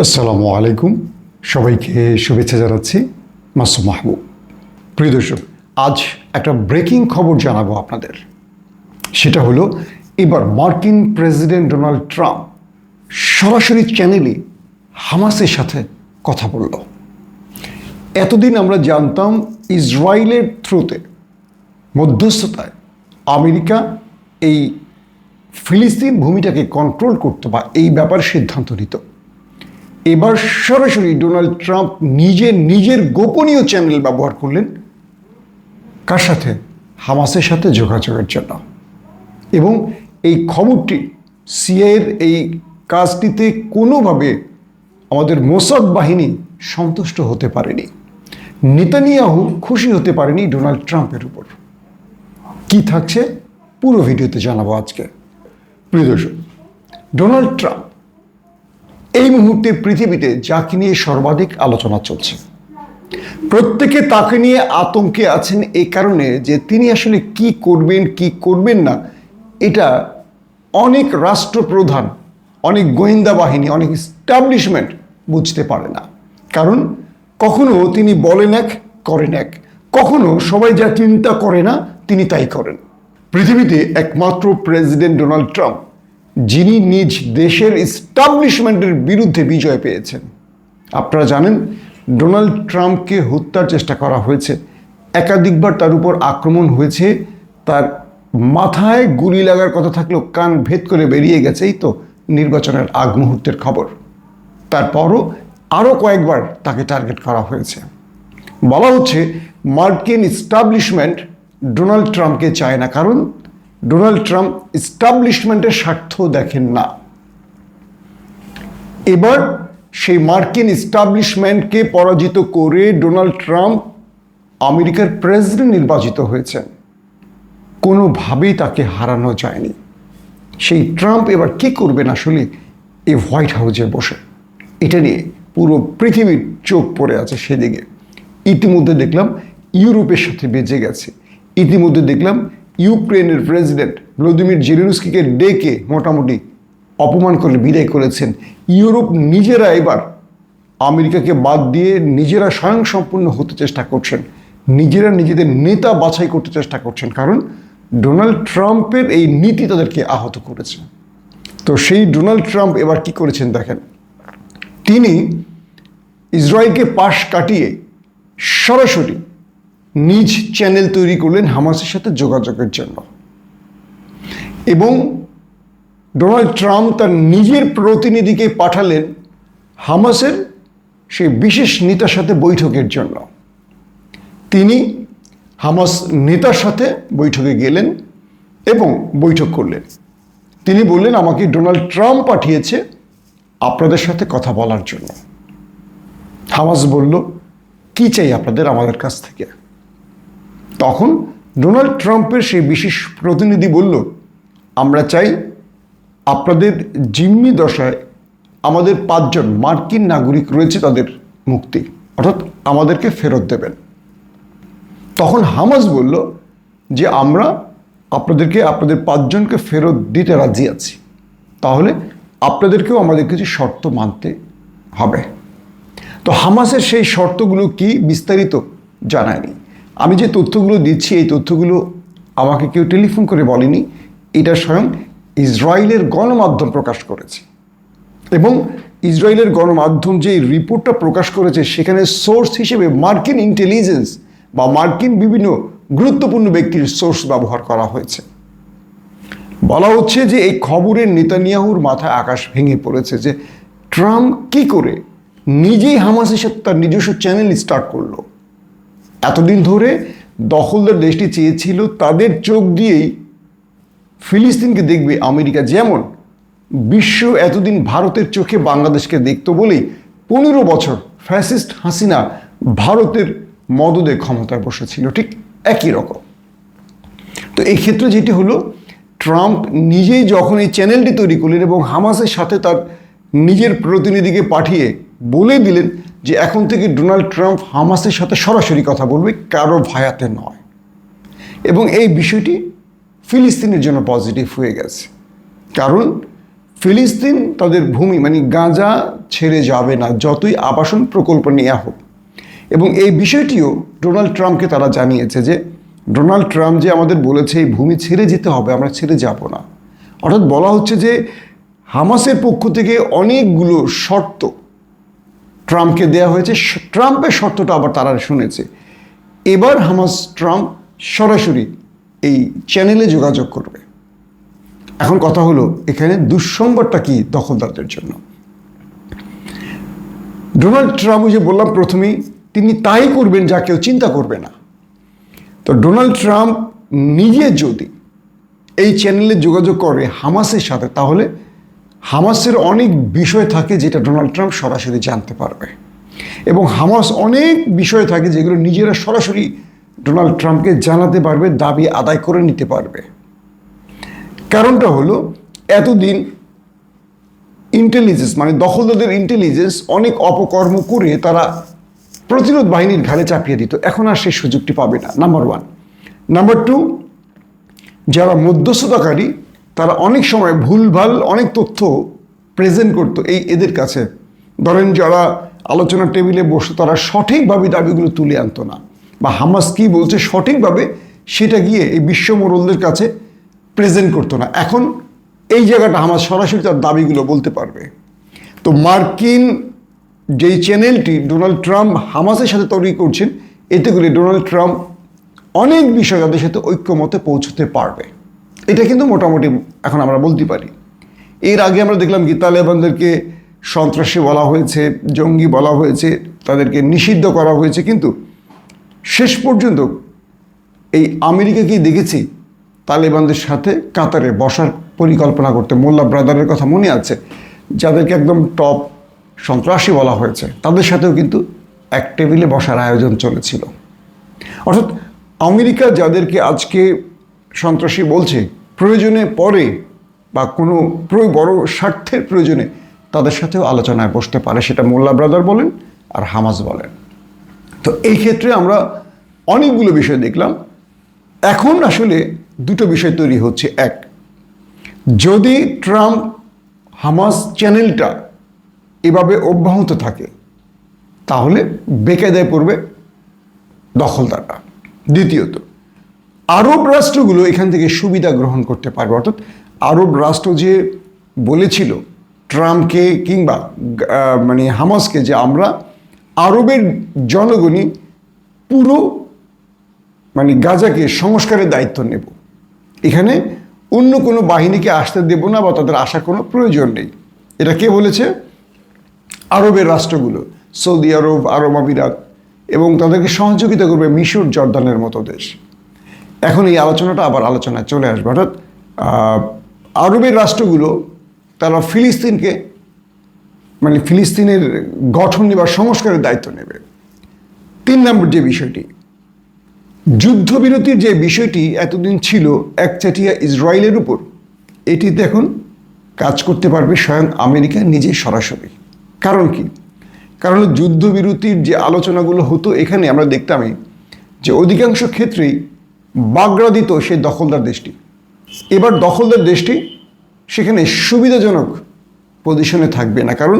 আসসালামু আলাইকুম। সবাইকে শুভেচ্ছা জানাচ্ছি মাসুম মাহবুব। প্রিয় দর্শক, আজ একটা ব্রেকিং খবর জানাব আপনাদের। সেটা হলো, এবার মার্কিন প্রেসিডেন্ট ডোনাল্ড ট্রাম্প সরাসরি চ্যানেলে হামাসের সাথে কথা বলল। এতদিন আমরা জানতাম ইসরায়েলের থ্রুতে মধ্যস্থতায় আমেরিকা এই ফিলিস্তিন ভূমিটাকে কন্ট্রোল করতো বা এই ব্যাপারে সিদ্ধান্ত নিত। এবার সরাসরি ডোনাল্ড ট্রাম্প নিজে নিজের গোপনীয় চ্যানেল ব্যবহার করলেন কার সাথে? হামাসের সাথে যোগাযোগের জন্য। এবং এই খবরটি সিআইয়ের এই কাজটিতে কোনোভাবে আমাদের মোসাদ বাহিনী সন্তুষ্ট হতে পারেনি। নেতানিয়াহু খুশি হতে পারেনি ডোনাল্ড ট্রাম্পের উপর। কি থাকছে? পুরো ভিডিওতে জানাব আজকে। প্রিয় দর্শক, ডোনাল্ড ট্রাম্প এই মুহূর্তে পৃথিবীতে যাকে নিয়ে সর্বাধিক আলোচনা চলছে। প্রত্যেকে তাকে নিয়ে আতঙ্কে আছেন এই কারণে যে তিনি আসলে কি করবেন কি করবেন না, এটা অনেক রাষ্ট্রপ্রধান, অনেক গোয়েন্দা বাহিনী, অনেক স্টাবলিশমেন্ট বুঝতে পারে না। কারণ কখনো তিনি বলেন এক, করেন এক। কখনো সবাই যা চিন্তা করে না, তিনি তাই করেন। পৃথিবীতে একমাত্র প্রেসিডেন্ট ডোনাল্ড ট্রাম্প যিনি নিজ দেশের ইস্টাবলিশমেন্টের বিরুদ্ধে বিজয় পেয়েছেন। আপনারা জানেন, ডোনাল্ড ট্রাম্পকে হত্যার চেষ্টা করা হয়েছে। একাধিকবার তার উপর আক্রমণ হয়েছে। তার মাথায় গুলি লাগার কথা থাকলেও কান ভেদ করে বেরিয়ে গেছে। এই তো নির্বাচনের আগ মুহূর্তের খবর। তারপরও আরও কয়েকবার তাকে টার্গেট করা হয়েছে। বলা হচ্ছে, মার্কিন ইস্টাবলিশমেন্ট ডোনাল্ড ট্রাম্পকে চায় না। কারণ ডোনাল্ড ট্রাম্প ইস্টাবলিশমেন্টের স্বার্থ দেখেন না। এবার সেই মার্কিন ইস্টাবলিশমেন্টকে পরাজিত করে ডোনাল্ড ট্রাম্প আমেরিকার প্রেসিডেন্ট নির্বাচিত হয়েছেন। কোনোভাবেই তাকে হারানো যায়নি। সেই ট্রাম্প এবার কি করবেন আসলে এই হোয়াইট হাউসে বসে? এটা নিয়ে পুরো পৃথিবীর চোখ পড়ে আছে সেদিকে। ইতিমধ্যে দেখলাম ইউরোপের সাথে বেজে গেছে। ইতিমধ্যে দেখলাম ইউক্রেনের প্রেসিডেন্ট ভ্লাদিমির জেলেনস্কিকে ডেকে মোটামুটি অপমান করে বিদায় করেছেন। ইউরোপ নিজেরা এবার আমেরিকাকে বাদ দিয়ে নিজেরা স্বয়ংসম্পূর্ণ হতে চেষ্টা করছেন। নিজেরা নিজেদের নেতা বাছাই করতে চেষ্টা করছেন, কারণ ডোনাল্ড ট্রাম্পের এই নীতি তাদেরকে আহত করেছে। তো সেই ডোনাল্ড ট্রাম্প এবার কি করেছেন দেখেন। তিনি ইসরায়েলকে পাশ কাটিয়ে সরাসরি নিজ চ্যানেল তৈরি করলেন হামাসের সাথে যোগাযোগের জন্য। এবং ডোনাল্ড ট্রাম্প তার নিজের প্রতিনিধিকে পাঠালেন হামাসের সেই বিশেষ নেতার সাথে বৈঠকের জন্য। তিনি হামাস নেতার সাথে বৈঠকে গেলেন এবং বৈঠক করলেন। তিনি বললেন, আমাকে ডোনাল্ড ট্রাম্প পাঠিয়েছে আপনাদের সাথে কথা বলার জন্য। হামাস বলল, কি চাই আপনাদের আমাদের কাছ থেকে? তখন ডোনাল্ড ট্রাম্পের সেই বিশেষ প্রতিনিধি বলল, আমরা চাই আপনাদের জিম্মি দশায় আমাদের পাঁচজন মার্কিন নাগরিক রয়েছে তাদের মুক্তি, অর্থাৎ আমাদেরকে ফেরত দেবেন। তখন হামাস বলল যে, আমরা আপনাদেরকে, আপনাদের পাঁচজনকে ফেরত দিতে রাজি আছি। তাহলে আপনাদেরকেও আমাদের কিছু শর্ত মানতে হবে। তো হামাসের সেই শর্তগুলো কি বিস্তারিত জানায়নি আমি যে তথ্যগুলো দিচ্ছি, এই তথ্যগুলো আমাকে কেউ টেলিফোন করে বলেনি। এটা স্বয়ং ইসরায়েলের গণমাধ্যম প্রকাশ করেছে। এবং ইসরায়েলের গণমাধ্যম যে রিপোর্টটা প্রকাশ করেছে, সেখানে সোর্স হিসেবে মার্কিন ইন্টেলিজেন্স বা মার্কিন বিভিন্ন গুরুত্বপূর্ণ ব্যক্তির সোর্স ব্যবহার করা হয়েছে। বলা হচ্ছে যে এই খবরের নেতানিয়াহুর মাথায় আকাশ ভেঙে পড়েছে যে ট্রাম্প কি করে নিজেই হামাসের সাথে তার নিজস্ব চ্যানেল স্টার্ট করল। এতদিন ধরে দখলদার দেশটি চেয়েছিল তাদের চোখ দিয়েই ফিলিস্তিনকে দেখবে আমেরিকা যেমন বিশ্ব এতদিন ভারতের চোখে বাংলাদেশকে দেখত বলেই পনেরো বছর ফ্যাসিস্ট হাসিনা ভারতের মদদে ক্ষমতায় বসেছিল, ঠিক একই রকম। তো এই ক্ষেত্রে যেটি হলো, ট্রাম্প নিজেই যখন এই চ্যানেলটি তৈরি করলেন এবং হামাসের সাথে তার নিজের প্রতিনিধিকে পাঠিয়ে বলে দিলেন যে এখন থেকে ডোনাল্ড ট্রাম্প হামাসের সাথে সরাসরি কথা বলবে কারও ভায়াতে নয়। এবং এই বিষয়টি ফিলিস্তিনের জন্য পজিটিভ হয়ে গেছে। কারণ ফিলিস্তিন তাদের ভূমি মানে গাঁজা ছেড়ে যাবে না, যতই আবাসন প্রকল্প নেওয়া হোক। এবং এই বিষয়টিও ডোনাল্ড ট্রাম্পকে তারা জানিয়েছে যে, ডোনাল্ড ট্রাম্প যে আমাদের বলেছে, এই ভূমি ছেড়ে যেতে হবে, আমরা ছেড়ে যাব না। অর্থাৎ বলা হচ্ছে যে, হামাসের পক্ষ থেকে অনেকগুলো শর্ত ট্রাম্পকে দেওয়া হয়েছে। ট্রাম্পের শর্তটা আবার তারা শুনেছে। এবার হামাস ট্রাম্প সরাসরি এই চ্যানেলে যোগাযোগ করবে। এখন কথা হলো, এখানে দুঃসংবাদটা কি দখলদারদের জন্য? ডোনাল্ড ট্রাম্প যে বললাম প্রথমেই, তিনি তাই করবেন যা কেউ চিন্তা করবে না। তো ডোনাল্ড ট্রাম্প নিজে যদি এই চ্যানেলে যোগাযোগ করে হামাসের সাথে, তাহলে হামাসের অনেক বিষয় থাকে যেটা ডোনাল্ড ট্রাম্প সরাসরি জানতে পারবে। এবং হামাস অনেক বিষয় থাকে যেগুলো নিজেরা সরাসরি ডোনাল্ড ট্রাম্পকে জানাতে পারবে, দাবি আদায় করে নিতে পারবে। কারণটা হলো, এতদিন ইন্টেলিজেন্স মানে দখলদারদের ইন্টেলিজেন্স অনেক অপকর্ম করে তারা প্রতিরোধ বাহিনীর ঘাড়ে চাপিয়ে দিত। এখন আর সেই সুযোগটি পাবে না নাম্বার ওয়ান নাম্বার টু যারা মধ্যস্থতাকারী তারা অনেক সময় ভুলভাল অনেক তথ্য প্রেজেন্ট করতো এই এদের কাছে। ধরেন যারা আলোচনার টেবিলে বসে তারা সঠিকভাবে দাবিগুলো তুলে আনতো না। বা হামাস কি বলছে সঠিকভাবে সেটা গিয়ে এই বিশ্ব মোড়লদের কাছে প্রেজেন্ট করতো না। এখন এই জায়গাটা হামাস সরাসরি তার দাবিগুলো বলতে পারবে। তো মার্কিন যেই চ্যানেলটি, ডোনাল্ড ট্রাম্প হামাসের সাথে তৈরি করছেন, এতে করে ডোনাল্ড ট্রাম্প অনেক বিষয় তাদের সাথে ঐক্যমতে পৌঁছতে পারবে। এটা কিন্তু মোটামুটি এখন আমরা বলতে পারি। এর আগে আমরা দেখলাম কি তালেবানদেরকে সন্ত্রাসী বলা হয়েছে, জঙ্গি বলা হয়েছে, তাদেরকে নিষিদ্ধ করা হয়েছে। কিন্তু শেষ পর্যন্ত এই আমেরিকাকেই দেখেছি তালেবানদের সাথে কাতারে বসার পরিকল্পনা করতে। মোল্লা ব্রাদারের কথা মনে আছে, যাদেরকে একদম টপ সন্ত্রাসী বলা হয়েছে, তাদের সাথেও কিন্তু এক টেবিলে বসার আয়োজন চলেছিল। অর্থাৎ আমেরিকা যাদেরকে আজকে সন্ত্রাসী বলছে প্রয়োজনে পরে বা কোনো বড় স্বার্থের প্রয়োজনে তাদের সাথেও আলোচনায় বসতে পারে, সেটা মোল্লা ব্রাদার বলেন আর হামাস বলেন। তো এই ক্ষেত্রে আমরা অনেকগুলো বিষয় দেখলাম। এখন আসলে দুটো বিষয় তৈরি হচ্ছে। এক, যদি ট্রাম্প হামাস চ্যানেলটা এভাবে অব্যাহত থাকে, তাহলে বেকায়দায় পড়বে দখলদাররা। দ্বিতীয়ত আরব রাষ্ট্রগুলো এখান থেকে সুবিধা গ্রহণ করতে পারবে। অর্থাৎ আরব রাষ্ট্র যে বলেছিল ট্রাম্পকে কিংবা মানে হামাসকে যে আমরা আরবের জনগণই পুরো মানে গাজাকে সংস্কারের দায়িত্ব নেব। এখানে অন্য কোনো বাহিনীকে আসতে দেব না বা তাদের আসার কোনো প্রয়োজন নেই। এটা কে বলেছে? আরবের রাষ্ট্রগুলো, সৌদি আরব আরব আমিরাত এবং তাদেরকে সহযোগিতা করবে মিশর, জর্দানের মতো দেশ। এখন এই আলোচনাটা আবার আলোচনায় চলে আসবে। অর্থাৎ আরবের রাষ্ট্রগুলো তারা ফিলিস্তিনকে মানে ফিলিস্তিনের গঠন বা সংস্কারের দায়িত্ব নেবে। তিন নম্বর যে বিষয়টি, যুদ্ধবিরতির যে বিষয়টি এতদিন ছিল একচাটিয়া ইসরায়েলের উপর, এটিতে এখন কাজ করতে পারবে স্বয়ং আমেরিকা নিজে সরাসরি। কারণ কি? কারণ যুদ্ধবিরতির যে আলোচনাগুলো হতো এখানে আমরা দেখতামই যে অধিকাংশ ক্ষেত্রেই বাগড়া দিত সেই দখলদার দেশটি। এবার দখলদার দেশটি সেখানে সুবিধাজনক পজিশনে থাকবে না। কারণ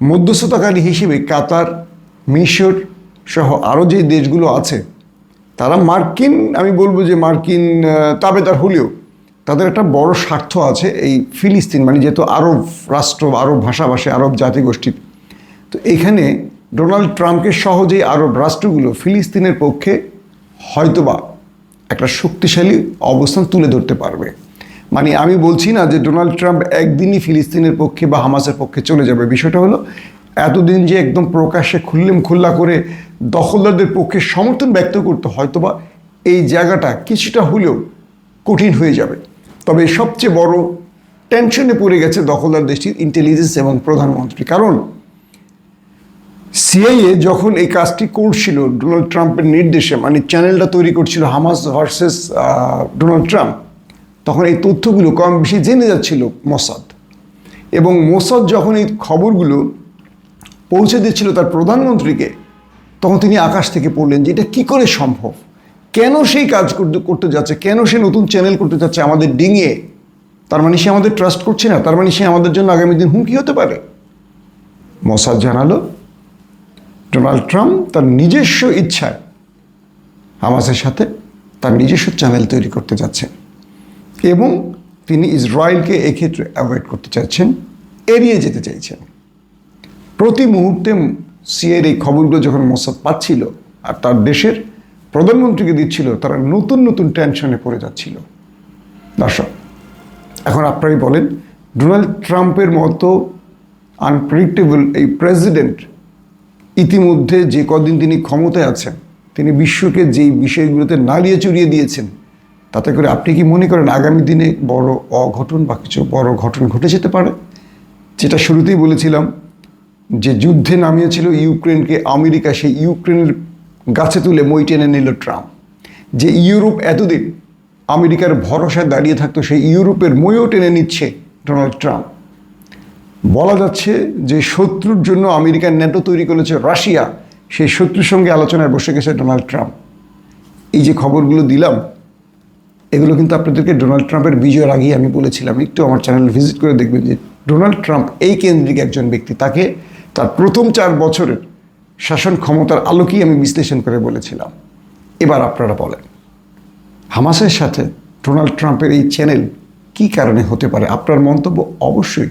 মধ্যস্থতাকারী হিসেবে কাতার, মিশর সহ আরও যে দেশগুলো আছে, তারা মার্কিন, আমি বলব যে মার্কিন তাবেদার হলেও তাদের একটা বড় স্বার্থ আছে এই ফিলিস্তিন মানে যেহেতু আরব রাষ্ট্র, আরব ভাষাভাষী আরব জাতিগোষ্ঠীর তো এখানে ডোনাল্ড ট্রাম্পকে সহজেই আরব রাষ্ট্রগুলো ফিলিস্তিনের পক্ষে হয়তোবা একটা শক্তিশালী অবস্থান তুলে ধরতে পারবে। মানে আমি বলছি না যে ডোনাল্ড ট্রাম্প একদিনই ফিলিস্তিনের পক্ষে বা হামাসের পক্ষে চলে যাবে। বিষয়টা হলো, এতদিন যে একদম প্রকাশ্যে খুল্লেম খুল্লা করে দখলদারদের পক্ষে সমর্থন ব্যক্ত করতে, হয়তোবা এই জায়গাটা কিছুটা হলেও কঠিন হয়ে যাবে। তবে সবচেয়ে বড় টেনশনে পড়ে গেছে দখলদার দেশটির ইন্টেলিজেন্স এবং প্রধানমন্ত্রী। কারণ সিআইএ যখন এই কাজটি করছিল ডোনাল্ড ট্রাম্পের নির্দেশে মানে চ্যানেলটা তৈরি করছিল হামাস ভার্সেস ডোনাল্ড ট্রাম্প তখন এই তথ্যগুলো কম বেশি জেনে যাচ্ছিল মোসাদ এবং মোসাদ যখন এই খবরগুলো পৌঁছে দিচ্ছিল তার প্রধানমন্ত্রীকে, তখন তিনি আকাশ থেকে পড়লেন যে এটা কী করে সম্ভব? কেন সেই কাজ করতে করতে যাচ্ছে? কেন সে নতুন চ্যানেল করতে যাচ্ছে? আমাদের ডিঙিয়ে তার মানে সে আমাদের ট্রাস্ট করছে না, তার মানে সে আমাদের জন্য আগামী দিন হুমকি হতে পারে? মোসাদ জানালো ডোনাল্ড ট্রাম্প তার নিজস্ব ইচ্ছায় হামাসের সাথে তার নিজস্ব চ্যানেল তৈরি করতে যাচ্ছেন এবং তিনি ইসরায়েলকে এক্ষেত্রে অ্যাভয়েড করতে চাচ্ছেন এড়িয়ে যেতে চাইছেন। প্রতি মুহূর্তে সিয়ের এই খবরগুলো যখন মোসাদ পাচ্ছিল আর তার দেশের প্রধানমন্ত্রীকে দিচ্ছিল, তারা নতুন নতুন টেনশনে পড়ে যাচ্ছিল। দর্শক, এখন আপনারাই বলেন, ডোনাল্ড ট্রাম্পের মতো আনপ্রেডিক্টেবল এই প্রেসিডেন্ট ইতিমধ্যে যে কদিন তিনি ক্ষমতায় আছেন, তিনি বিশ্বকে যেই বিষয়গুলোতে নালিয়ে চড়িয়ে দিয়েছেন, তাতে করে আপনি কি মনে করেন আগামী দিনে বড় অঘটন বা কিছু বড় ঘটন ঘটে যেতে পারে? যেটা শুরুতেই বলেছিলাম যে যুদ্ধে নামিয়েছিল ইউক্রেনকে, আমেরিকা সেই ইউক্রেনের গাছে তুলে মই টেনে নিল ট্রাম্প। যে ইউরোপ এতদিন আমেরিকার ভরসায় দাঁড়িয়ে থাকতো, সেই ইউরোপের মইও টেনে নিচ্ছে ডোনাল্ড ট্রাম্প। বলা যাচ্ছে যে শত্রুর জন্য আমেরিকার ন্যাটো তৈরি করেছে রাশিয়া, সেই শত্রুর সঙ্গে আলোচনায় বসে গেছে ডোনাল্ড ট্রাম্প। এই যে খবরগুলো দিলাম, এগুলো কিন্তু আপনাদেরকে ডোনাল্ড ট্রাম্পের বিজয়ের আগেই আমি বলেছিলাম। একটু আমার চ্যানেল ভিজিট করে দেখবেন যে ডোনাল্ড ট্রাম্প এই কেন্দ্রিক একজন ব্যক্তি। তাকে তার প্রথম চার বছরের শাসন ক্ষমতার আলোকেই আমি বিশ্লেষণ করে বলেছিলাম। এবার আপনারা বলেন, হামাসের সাথে ডোনাল্ড ট্রাম্পের এই চ্যানেল কী কারণে হতে পারে? আপনার মন্তব্য অবশ্যই